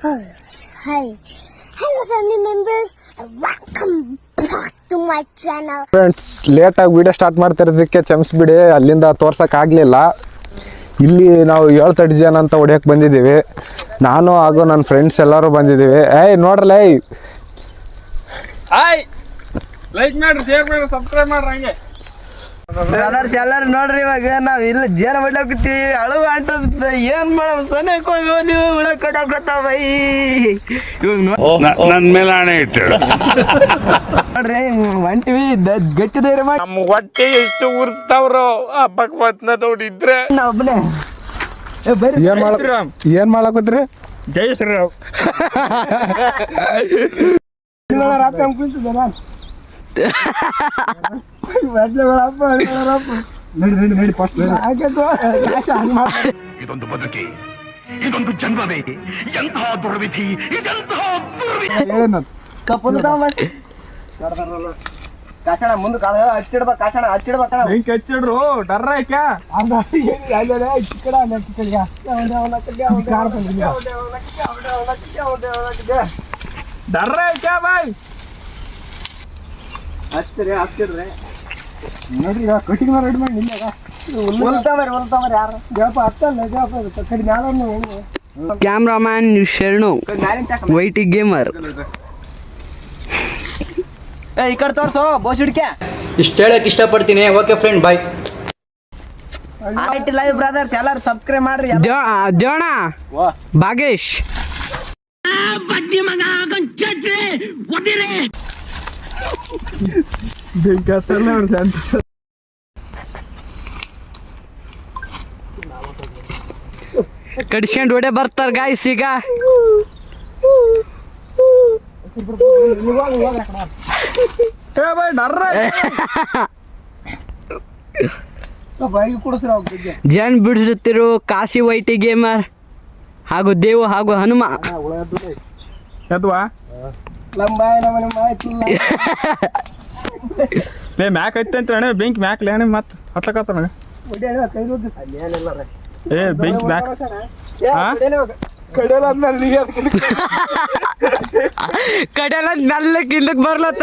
Hi. Hello, family members. and Welcome back to my channel. Friends ಲೇಟಾಗಿ video start ಮಾಡ್ತಿರೋದಕ್ಕೆ ಕ್ಷಮಿಸ್ಬಿಡಿ ಅಲ್ಲಿಂದ ತೋರ್ಸೋಕ್ಕಾಗಲಿಲ್ಲ ಇಲ್ಲಿ ನಾವು ಏಳು ತಡಿ ಜನ ಅಂತ ಹೊಡಿಯೋಕೆ ಬಂದಿದ್ದೀವಿ ನಾನು ಹಾಗೂ ನನ್ನ ಫ್ರೆಂಡ್ಸ್ ಎಲ್ಲರೂ ಬಂದಿದ್ದೀವಿ ಏಯ್ ನೋಡ್ರಲ್ಲ ಏಯ್ ಹಾಯ್ ಲೈಕ್ ಮಾಡ್ರಿ ಶೇರ್ ಮಾಡ್ರಿ ಸಬ್ಸ್ಕ್ರೈಬ್ ಮಾಡ್ರಿ ಹಂಗೆ ಬ್ರದರ್ಸ್ ಎಲ್ಲರೂ ನೋಡ್ರಿ ಇವಾಗ ನಾವ್ ಇಲ್ಲ ಜೇನ ಬಿಡ್ಲಾಕತ್ತೀವಿ ಅಳುವ ಅಂಟದ ಏನ್ ಮಾಡಮ್? ಸನೇಕ್ ಹೋಗಿ ನೀವು ಹುಳ ಕಟ್ಟಾಕತ್ತಾವ ಬೈ ಇವಾಗ ನೋ- ನನ್ನ ಮೇಲೆ ಹಣೆ ಇಟ್ಟು ನೋಡ್ರಿ ಒಂಟಿವಿ ಗಟ್ಟಿ ಧೈರ್ಯ ಮಾಡಿ. ನಮ್ ಹೊಟ್ಟೆ ಎಷ್ಟು ಉರ್ಸ್ತಾವ್ರು ಹಬ್ಬಕ್ ಬಂತ ನೋಡಿದ್ರೆ. ನಾ ಒಬ್ಬನೇ ಏ ಬರ್ರಿ. ಏನ್ ಮಾಡ ಏನು ಮಾಡಕತ್ರಿ ಜೈ ಶ್ರೀರಾಮ್ ರಾತ್ರಿ ಹಂಗ್ ಕುಂತಿದ್ದೆ ನಾನು. ಹಂಗ್? ಇದೊಂದು ಬದುಕಿ ಇದೊಂದು ಜನ್ಮವೇ ಎಂತಹ ದುರ್ವಿಧಿ ಇದೆಂತಹ ದುರ್ವಿಧಿ. ಕಾಸಣ ಮುಂದೆ ಕಾಲ ಹಚ್ಚಿಡ್ಬೇಕು ಕಾಸಣ ಹಚ್ಚಿಡ್ಬೇಕಣ ಬೆಂಕಿ ಹಚ್ಚಿಡ್ರು ಡರ್ರ ಯಾಕ ಡರ್ರ ಯಾಕ ಬಾಯ್ ಹಚ್ಚಿರಿ ಹಚ್ಚಿಡ್ರಿ ನೋಡ್ರಿ ಕಟಿಂಗ್ ರೆಡಿ ಮಾಡಿ ನಿಲ್ಲಾಗ ಹೊಲ್ತಾವ್ರಿ ಹೊಲ್ತಾವ್ರಿ ಯಾರು? ಜಾಪ ಹತ್ತಲ್ಲ ಜಾಪ ಕಡಿ ಮ್ಯಾಲ ಕ್ಯಾಮ್ರಾಮ್ಯಾನ್ ಶರಣು ವೈಟಿ ಗೇಮರ್ ಏ ಈ ಕಡೆ ತೋರ್ಸು ಬೋಸ್ ಹಿಡ್ಕೆ ಇಷ್ಟು ಹೇಳಕ್ ಇಷ್ಟಪಡ್ತೀನಿ. ಓಕೆ ಫ್ರೆಂಡ್ ಬಾಯ್ ಆಯ್ತು ಲೈವ್ ಬ್ರದರ್ಸ್ ಎಲ್ಲರೂ ಸಬ್ಸ್ಕ್ರೈಬ್ ಮಾಡ್ರಿ ದೇವಣ ಭಾಗೇಶ್. ಬೆಂಕಿ ಹತ್ತಲ್ಲ ಕಡಿಸ್ಕೊಂಡು ಹೊಡೆ ಬರ್ತಾರ ಗಾಯ್ಸ್ ಈಗ. ಅವ್ರ ಜನ್ ಬಿಡಿಸುತ್ತಿರು ಕಾಶಿ ವೈಟಿ ಗೇಮರ್ ಹಾಗೂ ದೇವು ಹಾಗೂ ಹನುಮ. ಲಂಬಾಯ ನಮ್ಮ ನಿಮ್ಮ ಆಯ್ತು ಲೇ ಮ್ಯಾಕ್ ಐತೆ ಅಂತ ಅಣ್ಣ ಬೆಂಕಿ ಮ್ಯಾಕ್ ಲೇಣ ಮತ್ ಹತ್ಲಕತ್ತ ಕೈ ರುದ್ದು ಅಲ್ಲಿ ಏನಿಲ್ಲ ರೀ ಏ ಬೆಂಕಿ ಮ್ಯಾಕ್ ಹಾ ಕಡೆಯಲ್ಲ ಅಂದ್ಮೇಲೆ ನೀ ಅದಕ್ಕೆ ಕಡೆಲ್ಲ ಮೆಲ್ಲಕ್ ಹಿಂದಕ್ ಬರ್ಲತ್ತ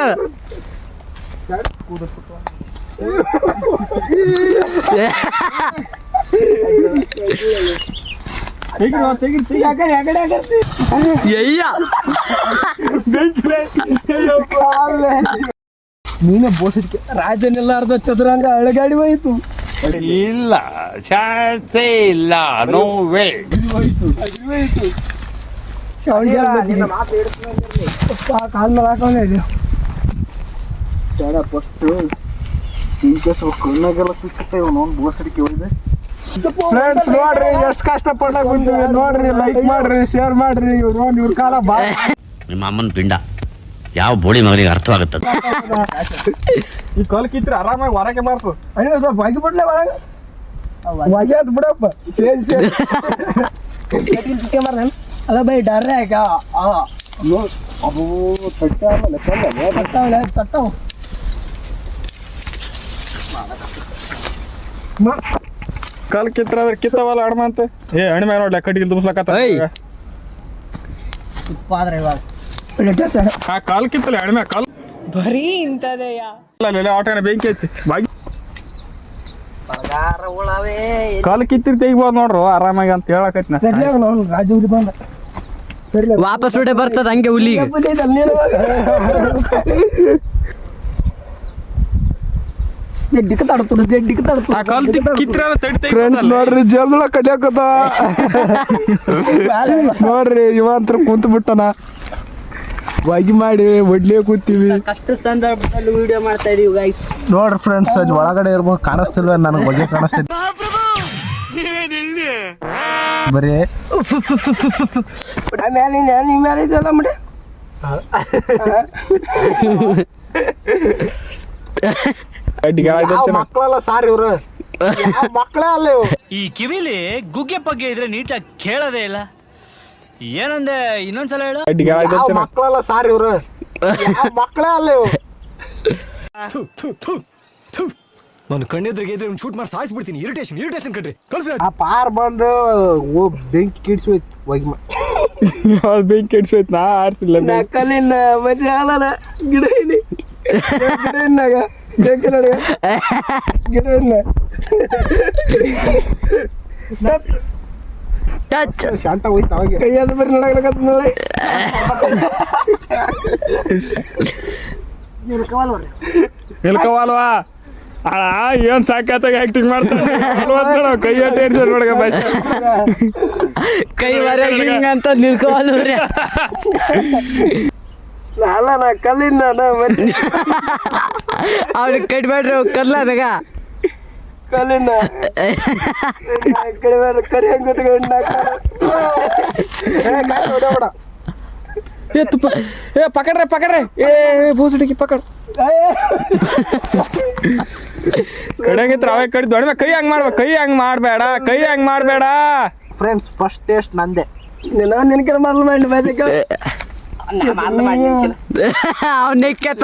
ತೆಗಿರಿ ನೀನೇ ಬೋಸಿದ್ಕೆ. ರಾಜನೆಲ್ಲ ಅರ್ಧ ಚದುರಂಗ ಅಳಗಾಡಿ ಹೋಯ್ತು. ಇಲ್ಲ ಚಾನ್ಸೇ ಇಲ್ಲ ನೋ ವೇ ಕಾಲ್ ಮೇಲೆ ಹಾಕೊಂಡೆ ಇದೆ. ಫಸ್ಟು ಇಂಕೇಸ್ ಕಣ್ಣಾಗೆಲ್ಲ ಸುಚ್ಚುತ್ತೆ ಇವನು ಅವ್ನು ಬೋಸಡಿಕೆ ಹೋಗಿದೆ. ಫ್ರೆಂಡ್ಸ್ ನೋಡ್ರಿ ಎಷ್ಟು ಕಷ್ಟಪಡ್ಲಾಕ ಬಂದಿವಿ. ನೋಡ್ರಿ ಲೈಕ್ ಮಾಡ್ರಿ ಶೇರ್ ಮಾಡ್ರಿ. ಇವ್ರು ನೋಡಿ ಇವ್ರ ಕಾಲ ಬಾ. ನಿಮ್ಮ ಅಮ್ಮನ ಪಿಂಡ. ಯಾವ ಬೋಡಿ ಮಗನಿಗೆ ಅರ್ಥವಾಗುತ್ತೆ ಈ ಕಲ್ ಕಿತ್ರಿ ಆರಾಮಾಗಿ ಹೊರಗೆ ಮಾಡ್ತು ಅಯ್ಯೋ ಸ್ವಲ್ಪ ಬಾಗಿ ಬಿಡ್ಲೆ ಒಳಗೆ. ಒಗ್ಯಾದ ಬಿಡಪ್ಪ. ಸೇರಿ ಸೇರಿ ಅಲ್ಲ ಬೈ ಡರ್ರೆ ಯಾಕ ಅಬೋ ತಟ್ಟ ಆಮೇಲೆ ತಟ್ಟಾವಲ್ಲ ತಟ್ಟಾವ. ಕಲ್ ಕಿತ್ರ ಅದ್ರ ಕಿತ್ತವಲ್ಲ ಅಡ್ಮ ಅಂತ? ಏ ಅಣ್ಣ ಮ್ಯಾಗ ನೋಡ್ಲ ಕಟ್ಟಿಗೆ ತುಂಬಿಸ್ಲಕತ್ತ. ಏಯ್. ಪಾದ್ರೆ ಇವಾಗ. ಆ ಕಾಲ್ ಕಿತ್ತಲ್ಲ ಎಣ್ಮೆ ಕಾಲ್. ಬರೀ ಇಂಥದೆಯ? ಆಟೋನ ಬೆಂಕಿ ಹಚ್ಚಿ. ಬಾಗಿ. ಕಾಲ್ ಕಿತ್ತಿರ್ ತೆಗಿಬೋದು ನೋಡ್ರು ಆರಾಮಾಗಿ ಅಂತ ಹೇಳಕತ್ ವಾಪಸ್ ಬಿಡೆ ಬರ್ತದ ಹಂಗೆ ಹುಲಿಗೆ ಜಡ್ಡಿಕ ತಡ್ತುಡು ಜಡ್ಡಿಕ ತಡ್ತು ಆ ಕಾಲ್ ತಡಿ ಫ್ರೆಂಡ್ಸ್ ನೋಡ್ರಿ ಜಲ್ದಳ ಕಡಿಯಾಕತ್ತ ನೋಡ್ರಿ ಇವಂತ್ರ ಕುಂತ ಬಿಟ್ಟನ. ವಾಗಿ ಮಾಡಿ ಒಡ್ಲೇ ಕೂತೀವಿ. ಕಷ್ಟ ಸಂದರ್ಭದಲ್ಲಿ ವಿಡಿಯೋ ಮಾಡ್ತಾ ಇದೀವಿ ಗಾಯ್ಸ್ ನೋಡ್ರಿ ಫ್ರೆಂಡ್ಸ್ ಅಲ್ಲಿ ಒಳಗಡೆ ಇರ್ಬೋದು ಕಾಣಿಸ್ತಿಲ್ವ ನನಗೆ ಬಗ್ಗೆ ಕಾಣಿಸ್ತಿದ್ದೆ ಬರೀ ಮೇಲೆ ನಿಮ್ಮ ಮೇಲೆ ಇದೆಲ್ಲ ಅಡ್ಡಿಗೆ ಮಕ್ಕಳೆಲ್ಲ ಸಾರಿ ಇವ್ರು? ಮಕ್ಕಳೇ ಅಲ್ಲ ಇವು ಈ ಕಿವಿಲಿ ಗುಗ್ಗೆ ಪಗ್ಗೆ ಇದ್ರೆ ನೀಟಾಗಿ ಕೇಳೋದೇ ಇಲ್ಲ. ಏನಂದೆ ಇನ್ನೊಂದ್ಸಲ ಹೇಳು. ಅಡ್ಡಿಗೆ ಮಕ್ಕಳೆಲ್ಲ ಸಾರಿ ಇವ್ರು? ಮಕ್ಕಳೇ ಅಲ್ಲ ಇವು ನಾನು ಕಣ್ಣೆದ್ರಿಗೆ ಇದ್ರೆ ಒಂದು ಶೂಟ್ ಮಾಡಿ ಸಾಯಿಸ್ಬಿಡ್ತೀನಿ ಇರಿಟೇಷನ್ ಇರಿಟೇಷನ್ ಕಣ್ರಿ. ಕಳ್ಸಿ ಆ ಪಾರ್ ಬಂದು ಓ ಬೆಂಕಿ ಕಿಡ್ಸೋಯ್ತು ಹೋಗಿ ಯಾವ್ದು ಬೆಂಕಿ ಇಡ್ಸೋಯ್ತು ನಾ ಆರ್ಸಿಲ್ಲ ನಾ ಕಲ್ಲಿನ ಮತ್ತೆ ಗಿಡ ಇಲ್ಲಿ ಗಿಡ ಟಚ್ ಶಾಂತ ಹೋಯ್ತು ಅವಾಗ ಕೈಯಾದ ಬರೀ ನೋಡಕ್ಲಕತ್ತ ನೋಡಿ ನಿಲ್ಕವಲ್ವಾ ಏನ್ ಸಾಕಾತಾಗ ಆಕ್ಟಿಂಗ್ ಮಾಡ್ತಾರೆ ಕೈ ಅಟ್ಟೇರ್ಸ ನೋಡಕ ಕೈ ಮರ ಅಂತ ನಿಲ್ಕೋಲ್ರಿ ಅಲ್ಲ ನಾ ಕಲ್ಲಿನ ಅವ್ರಿಗೆ ಕಟ್ಬೇಡ್ರಿ ಕರ್ಲಾದಾಗ ಕಲ್ಲಿನ ಕಡಿಮೆ ಕರಿ ಹಂಗೆ ಏ ತುಪ್ಪ. ಏ ಪಕಡ್ರೆ ಪಕಡ್ರೆ. ಏ ಬೂಸಡಿಗೆ ಪಕಡ್. ಕಡೆಗಿತ್ರ ಅವೇ ಕಡಿ ದೊಡ್ಡ ಕೈ ಹಂಗ್ ಮಾಡ್ಬೇಕು ಕೈ ಹಂಗ್ ಮಾಡಬೇಡ ಕೈ ಹಂಗ್ ಮಾಡಬೇಡ. ಫ್ರೆಂಡ್ಸ್ ಫಸ್ಟ್ ಟೇಸ್ಟ್ ನಂದೆ. ನಾನು ನಿನ್ಕೆ ಮೊದಲು ಮಾಡಿ ಮ್ಯಾಜಿಕ್ ಅವ್ನ ಕೆತ್ತ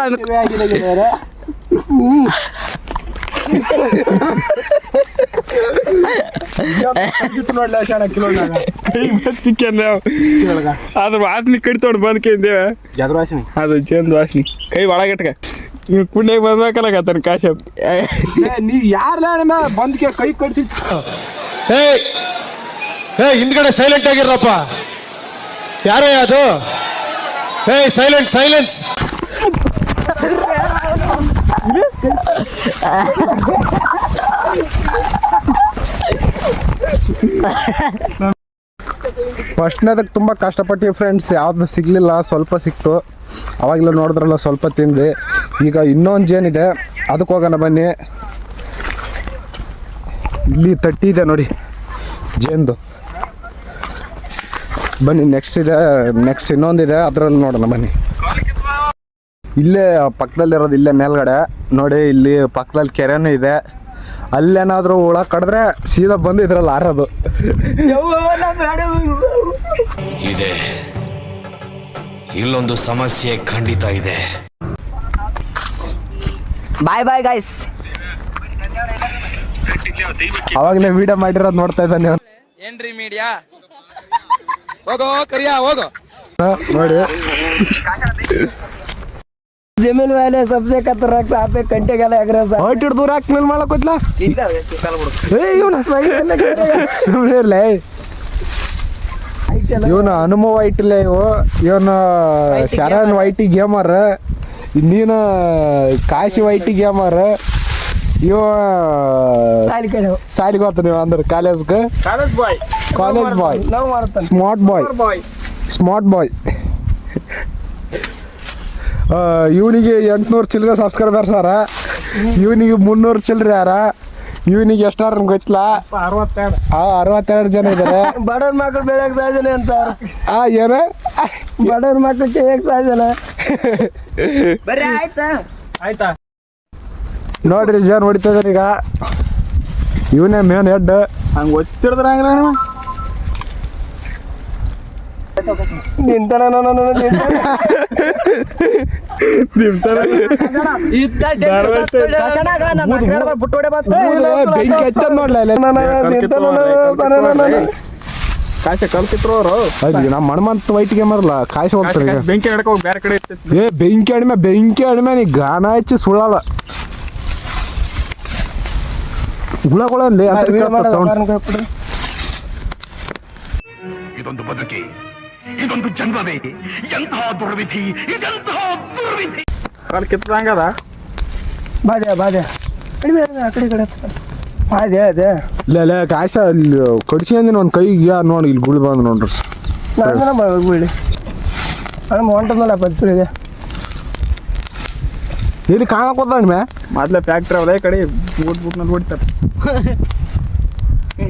ಕೈ ಬತ್ತಿಕ್ಕೆ ಅದ್ರ ವಾಸನೆ ಕಡಿತೋಡ್ ಬಂದ್ಕೇಂದೇವೆ ಅದು ಚಂದ ವಾಸನೆ. ಕೈ ಒಳಗಟ್ಕ. ನೀವು ಕುಂಡೆ ಬಂದ್ಬೇಕಲ್ಲ ಕತ್ತನ ಕಾಶ ನೀ ಯಾರ ಬಂದ್ಕೆ ಕೈ ಕಡಿಸಿ ಹೇ ಹೇ ಹಿಂದ್ಗಡೆ ಸೈಲೆಂಟ್ ಆಗಿರಪ್ಪ ಯಾರೇ ಅದು? ಹೇ ಸೈಲೆಂಟ್ ಸೈಲೆನ್ಸ್ ಫಸ್ಟ್ನೇದಕ್ಕೆ ತುಂಬ ಕಷ್ಟಪಟ್ಟು ಫ್ರೆಂಡ್ಸ್ ಯಾವುದು ಸಿಗಲಿಲ್ಲ, ಸ್ವಲ್ಪ ಸಿಕ್ತು. ಅವಾಗಿಲ್ಲ ನೋಡಿದ್ರಲ್ಲ ಸ್ವಲ್ಪ ತಿಂದ್ವಿ. ಈಗ ಇನ್ನೊಂದು ಜೇನಿದೆ ಅದಕ್ಕೆ ಹೋಗೋಣ ಬನ್ನಿ. ಇಲ್ಲಿ ತಟ್ಟಿ ಇದೆ ನೋಡಿ. ಜೇನ್ದು ಬನ್ನಿ ನೆಕ್ಸ್ಟ್ ಇದೆ ನೆಕ್ಸ್ಟ್ ಇನ್ನೊಂದಿದೆ ಅದರಲ್ಲಿ ನೋಡೋಣ ಬನ್ನಿ. ಇಲ್ಲೇ ಪಕ್ಕದಲ್ಲಿರೋದು ಇಲ್ಲೇ ಮೇಲ್ಗಡೆ. ನೋಡಿ ಇಲ್ಲಿ ಪಕ್ಕದಲ್ಲಿ ಕೆರೆನೂ ಇದೆ. ಅಲ್ಲೇನಾದರೂ ಹುಳ ಕಡಿದ್ರೆ ಸೀದಾ ಬಂದು ಇದ್ರಲ್ಲಿ ಆರೋದು. ಇದೆ. ಇಲ್ಲೊಂದು ಸಮಸ್ಯೆ ಖಂಡಿತ ಇದೆ. ಬಾಯ್ ಬಾಯ್ ಗೈಸ್ ಅವಾಗಲೇ ವಿಡಿಯೋ ಮಾಡಿರೋದು ನೋಡ್ತಾ ಇದ್ದಾನೆ. ಏನ್ರಿ ಮೀಡಿಯಾ ಹೋಗೋ ಕರಿಯಾ ಹೋಗೋ. ನೋಡಿ. ಜಮೀನ್ ಮೇಲೆ ಸಬ್ಸೆ ಖತರ್ನಾಕ್ ಸಾಪೆ ಕಂಟೆಗೆಲ್ಲ ಎಗ್ರೆಸ ಹೊಟ್ಟಿಡ್ ದೂರ ಹಾಕಿ ಮೇಲೆ ಮಾಡಕ್ಕೋತ್ಲ ಏ ಇವನ ಸುಮ್ಮನೆ ಇರ್ಲೇ. ಇವನು ಹನುಮ ಇಲ್ಲ ಇವು ಇವನ ಶರಣ್ ವೈಟಿ ಗೇಮರ್. ನೀನು ಕಾಶಿ ವೈಟಿ ಗೇಮರ್. ಇವ ಸಾಲಿಗೆ ಹೋಗ್ತಾನೆ ನೀವು ಅಂದ್ರೆ ಕಾಲೇಜ್ಗೆ ಕಾಲೇಜ್ ಬಾಯ್. ಕಾಲೇಜ್ ಬಾಯ್. ಮಾಡ್ತಾನೆ ಸ್ಮಾರ್ಟ್ ಬಾಯ್ ಸ್ಮಾರ್ಟ್ ಬಾಯ್ ಇವನಿಗೆ ಎಂಟುನೂರು ಚಿಲ್ಲರೆ ಸಬ್ಸ್ಕ್ರೈಬರ್ ಸರ. ಇವನಿಗೆ ಮುನ್ನೂರು ಚಿಲ್ಲರೆ ಯಾರ. ಇವನಿಗೆ ಎಷ್ಟಾರ ಗೊತ್ತಿಲ್ಲ. ಅರವತ್ತೆರಡು. ಆ ಅರವತ್ತೆರಡು ಜನ ಇದ್ದಾರೆ ಬಡವ್ರ ಮಕ್ಕಳು ಬೆಳಕ್ ಸಾಧನೆ ಅಂತ. ಆ ಏನ? ಬಡವ್ರ ಮಕ್ಳು ಕೇಕ್ ಸಾಧನೆ ಬರೀ ಆಯ್ತಾ? ಆಯ್ತಾ? ನೋಡ್ರಿ ಜನ ಹೊಡಿತಾ ಇದಾರೆ ಈಗ. ಇವನೇ ಮೇನ್ ಹೆಡ್ ಹಂಗೆ ಒತ್ತಿಡಿದ್ರ ಹಂಗ್ರ ನಿಂತಾನ ಕಾಶೆ ಕಲ್ತಿದ್ರು ಅವರು. ನಮ್ಮ ಮಣಮಂತ ವೈಟ್ ಮರಲ್ಲ ಕಾಯ್ಸಿ ಹೋಗ್ತಾರೆ ಬೆಂಕಿ ಹಿಡ್ಕ ಹೋಗಿ ಬೇರೆ ಕಡೆ ಇರ್ತಿತ್ತು. ಏ ಬೆಂಕಿ ಅಡಿಮೆ ಬೆಂಕಿ ಅಡಿಮೆ ನೀ ಗಾನ ಹಚ್ಚಿ ಸುಳ್ಳಲ್ಲ ಹುಳಗಳಲ್ಲಿ ಇದೊಂದು ಬದುಕಿ ಇದೊಂದು ಜನ್ಮವೇ ಎಂತಹ ದುರ್ವಿಧಿ ಇದೆಂತಹ ದುರ್ವಿಧಿ. ಕಾಲ್ ಕಿತ್ತಂಗದ ಬಾಜೆ ಬಾಜೆ ಕಡಿಮೆ ಆ ಕಡೆ ಕಡೆ ಅದೇ ಅದೇ. ಇಲ್ಲ ಇಲ್ಲ ಕಾಯ್ಸ ಅಲ್ಲಿ ಕಡಿಸಿ ಅಂದ್ರೆ ಒಂದು ಕೈಗೆ ನೋಡಿ ಇಲ್ಲಿ ಗುಳಿ ಬಂದು ನೋಡ್ರಿ. ಬೀಳಿ ಅಣ್ಣ ಹೊಂಟದ್ನಲ್ಲ ಇಲ್ಲಿ ಕಾಣಕೋತ ಮ್ಯಾ ಮೊದ್ಲೇ ಫ್ಯಾಕ್ಟ್ರಿ ಅದೇ ಕಡೆ ಬೂಟ್ ಬುಕ್ನಲ್ಲಿ ಹೊಡಿತಾರೆ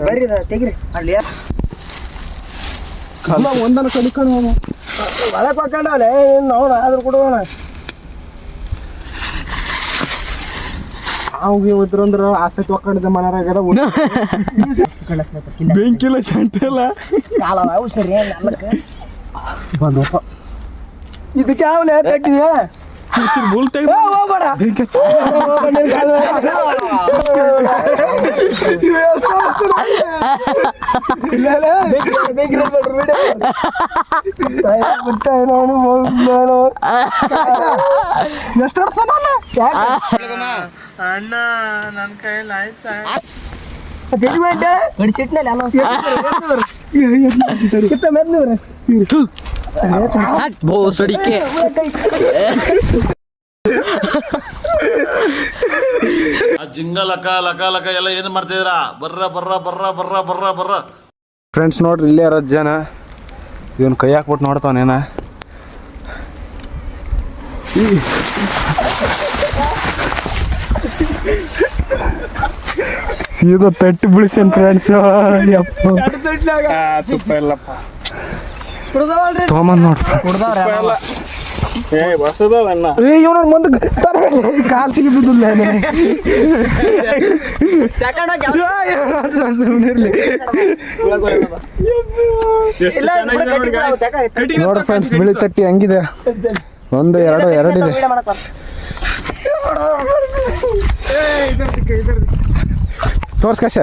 ಬರ್ರಿ ತೆಗಿರಿ. ಅಲ್ಲಿ ಒಂದನ ಕಡಿಕೊಂಡು ಒಳಗೆ ಹಾಕೊಂಡವಲೆ ನಾವು ಆದ್ರೂ ಕೊಡುವಣ ಅವ್ಗೆ ಇದ್ರಂದ್ರ ಆಸಕ್ತಿ ಒಕ್ಕಡಿದೆ ಬೆಂಕಿಲ್ಲ ಚಂಟಿಲ್ಲ ಕಾಲ ನಾವು ಸರಿ ನಾಲ್ಕು ಬಂದಪ್ಪ ಇದಕ್ಕೆ ಯಾವ ಕಟ್ಟಿದ್ಯಾ ಬುಲ್ ತೆಗ್ದು ಅಣ್ಣ ನನ್ನ ಕೈಯಲ್ಲಿ ಆಯ್ತಾ ಬೋಸಡಿಕೆ ಆ ಜಿಂಗ ಲಕ ಲಕ ಲಕ ಎಲ್ಲ ಏನ್ ಮಾಡ್ತಿದ್ದೀರಾ? ಬರ್ರ ಬರ್ರ ಬರ್ರ ಬರ್ರ ಬರ್ರ ಬರ್ರ. ಫ್ರೆಂಡ್ಸ್ ನೋಡ್ರಿ ಇಲ್ಲೇ ಇರೋ ಜನ. ಇವನ್ ಕೈ ಹಾಕ್ಬಿಟ್ಟು ನೋಡ್ತಾವನೇನ ಸೀದಾ ತಟ್ಟಿ ಬಿಳಿಸನ್ ಫ್ರೆಂಡ್ಸ್ ಯಪ್ಪ. ಆ, ತುಪ್ಪ ಇಲ್ಲಪ್ಪ. ತೊಗೊಂಬಂದ್ ನೋಡ್ರಿ. ಏ ಹೊಸದಲ್ಲ ಏ ಇವನ ಮುಂದೆ ಕಾಲ್ ಸುಮ್ಮನಿರ್ಲಿ ಫ್ರೆಂಡ್ಸ್ ಬಿಳಿ ತಟ್ಟಿ ಹಂಗಿದೆ. ಒಂದು ಎರಡು ಎರಡಿದೆ. ತೋರ್ಸ್ಕಶ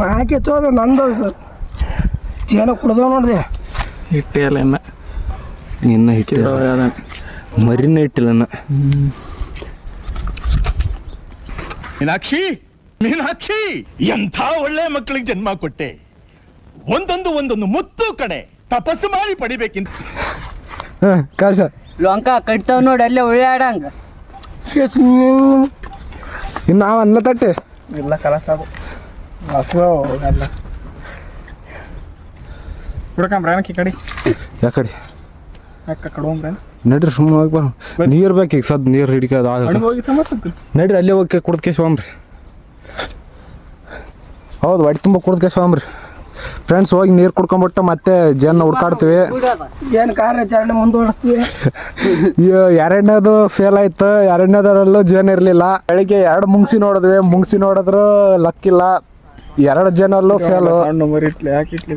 ಹಾಕಿ ತೋದು ನಂದು ಜೇನ ಕುಡ್ದವ ನೋಡ್ರಿ. ಹಿಟ್ಟೆ ಎಲ್ಲ ಇನ್ನ. ಇನ್ನ ಇಟ್ಟಿಲ್ಲ ಮರಿನ ಇಟ್ಟಿಲ್ಲ ಇನ್ನ. ಮೀನಾಕ್ಷಿ ಮೀನಾಕ್ಷಿ ಎಂಥ ಒಳ್ಳೆ ಮಕ್ಕಳಿಗೆ ಜನ್ಮ ಕೊಟ್ಟೆ. ಒಂದೊಂದು ಒಂದೊಂದು ಮುತ್ತು ಕಡೆ ತಪಸ್ಸು ಮಾಡಿ ಪಡಿಬೇಕಿಂತ ಹಾಂ ಕಾಸ ಲೊಂಕ ಕಟ್ತಾವ್ ನೋಡಿ ಅಲ್ಲೇ ಒಳ್ಳೆ ಇನ್ನು ನಾವು ಅನ್ನ ತಟ್ಟೆ ಇಲ್ಲ ಕಲಸ ಹಸು ಎಲ್ಲ ಹುಡ್ಕಂಬ್ರ ಏನಕ್ಕೆ ಈ ಕಡೆ. ಯಾಕಡೆ ಯಾಕ ಕಡ್ಕೊಂಬ್ರ ನಡ್ರಿ ಸುಮ್ಮನೆ ಹೋಗಿ ಬಾ. ನೀರು ಬೇಕು ಈಗ ಸದ್ ನೀರು ಹಿಡಿಕೋದು ಆಗ ಹೋಗಿ ಸಮಸ್ಯೆ ನಡ್ರಿ ಅಲ್ಲೇ ಹೋಗಿ ಕುಡ್ದು ಕೇಸ್ಕೊಂಬ್ರಿ ಹೌದು ಹೊಟ್ಟೆ ತುಂಬ ಕುಡ್ದು ಕೇಸ್ಕೊಂಬ್ರಿ ಫ್ರೆಂಡ್ಸ್ ಹೋಗಿ ನೀರು ಕುಡ್ಕೊಂಬಿಟ್ಟು ಮತ್ತೆ ಜನ ಹುಡ್ಕಾಡ್ತೀವಿ. ಏನು ಕಾರ್ಯಾಚರಣೆ ಮುಂದುವರಿಸ್ತೀವಿ? ಎರಡನೇದು ಫೇಲ್ ಆಯ್ತು. ಎರಡನೇದರಲ್ಲೂ ಜೇನ್ ಇರಲಿಲ್ಲ. ಬೆಳಿಗ್ಗೆ ಎರಡು ಮುಂಗ್ಸಿ ನೋಡಿದ್ವಿ. ಮುಂಗ್ಸಿ ನೋಡಿದ್ರು ಲಕ್ಕಿಲ್ಲ. ಎರಡು ಜನಲ್ಲೂ ಫೇಲು ಸಣ್ಣ ಮರಿ ಇಟ್ಲಿ ಯಾಕೆ ಇಟ್ಲಿ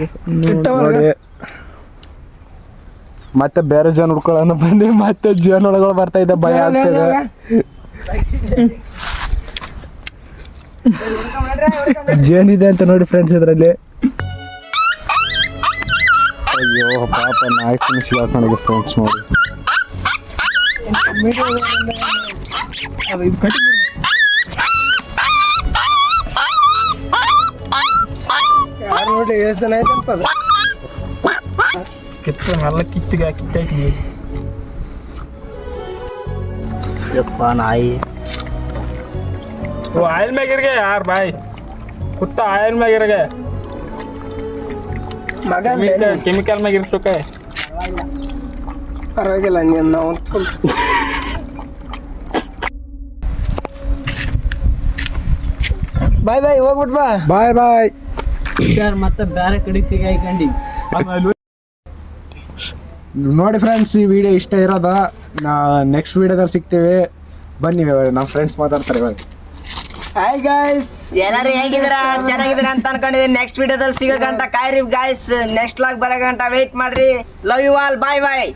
ನೋಡಿ. ಮತ್ತೆ ಬೇರೆ ಜನ ಹುಡ್ಕೊಳ್ಳೋಣ ಬನ್ನಿ ಮತ್ತೆ ಜೀವನೊಳಗಳು ಬರ್ತಾ ಇದೆ ಭಯ ಆಗ್ತಿದೆ. ಜೇನಿದೆ ಅಂತ ನೋಡಿ ಫ್ರೆಂಡ್ಸ್ ಇದರಲ್ಲಿ. ಅಯ್ಯೋ ಪಾಪ ಹಾಕೊಂಡಿದೆ ಫ್ರೆಂಡ್ಸ್ ನೋಡಿ. ನೋಡಿ ಎಷ್ಟು ದಿನ ಆಯ್ತಂತ ಅದು ಕಿತ್ತ ಎಲ್ಲ ಕಿತ್ತಿಗೆ ಕಿತ್ತಾಕಿ ಯಪ್ಪ ನಾಯಿ ಓ ಆಯಿಲ್ ಮ್ಯಾಗಿರ್ಗೆ ಯಾರು ಬಾಯ್ ಕುತ್ತ ಆಯಿಲ್ ಮ್ಯಾಗಿರ್ಗೆ ಮಗ ಕೆಮಿಕಲ್ ಮ್ಯಾಗ ಇರ್ಸೋಕೆ ಪರವಾಗಿಲ್ಲ ನೀನು ನಾವು ಬಾಯ್ ಬಾಯ್ ಹೋಗ್ಬಿಟ್ ಬಾ ಬಾಯ್ ಬಾಯ್ ಸರ್ ಮತ್ತೆ ಬೇರೆ ಕಡೆ ಸಿಗಾಯ್ಕಂಡಿ ನೋಡಿ ಫ್ರೆಂಡ್ಸ್ ಈ ವಿಡಿಯೋ ಇಷ್ಟ ಇರೋದ ನಾ ನೆಕ್ಸ್ಟ್ ವಿಡಿಯೋದಲ್ಲಿ ಸಿಗ್ತೀವಿ. ಬನ್ನಿ ನಮ್ಮ ಫ್ರೆಂಡ್ಸ್ ಮಾತಾಡ್ತಾರೆ ಇವಾಗ ಹಾಯ್ ಗಾಯ್ಸ್ ಎಲ್ಲರೂ ಹೇಗಿದ್ದೀರಾ? ಚೆನ್ನಾಗಿದ್ದೀರಾ ಅಂತ ಅನ್ಕೊಂಡಿದ್ದೀನಿ. ನೆಕ್ಸ್ಟ್ ವಿಡಿಯೋದಲ್ಲಿ ಸಿಗೋ ಗಂಟ ಕಾಯ್ರಿ ಗಾಯ್ಸ್ ನೆಕ್ಸ್ಟ್ ಲಾಗ್ ಬರೋ ಗಂಟ ವೇಟ್ ಮಾಡ್ರಿ. Love you all bye bye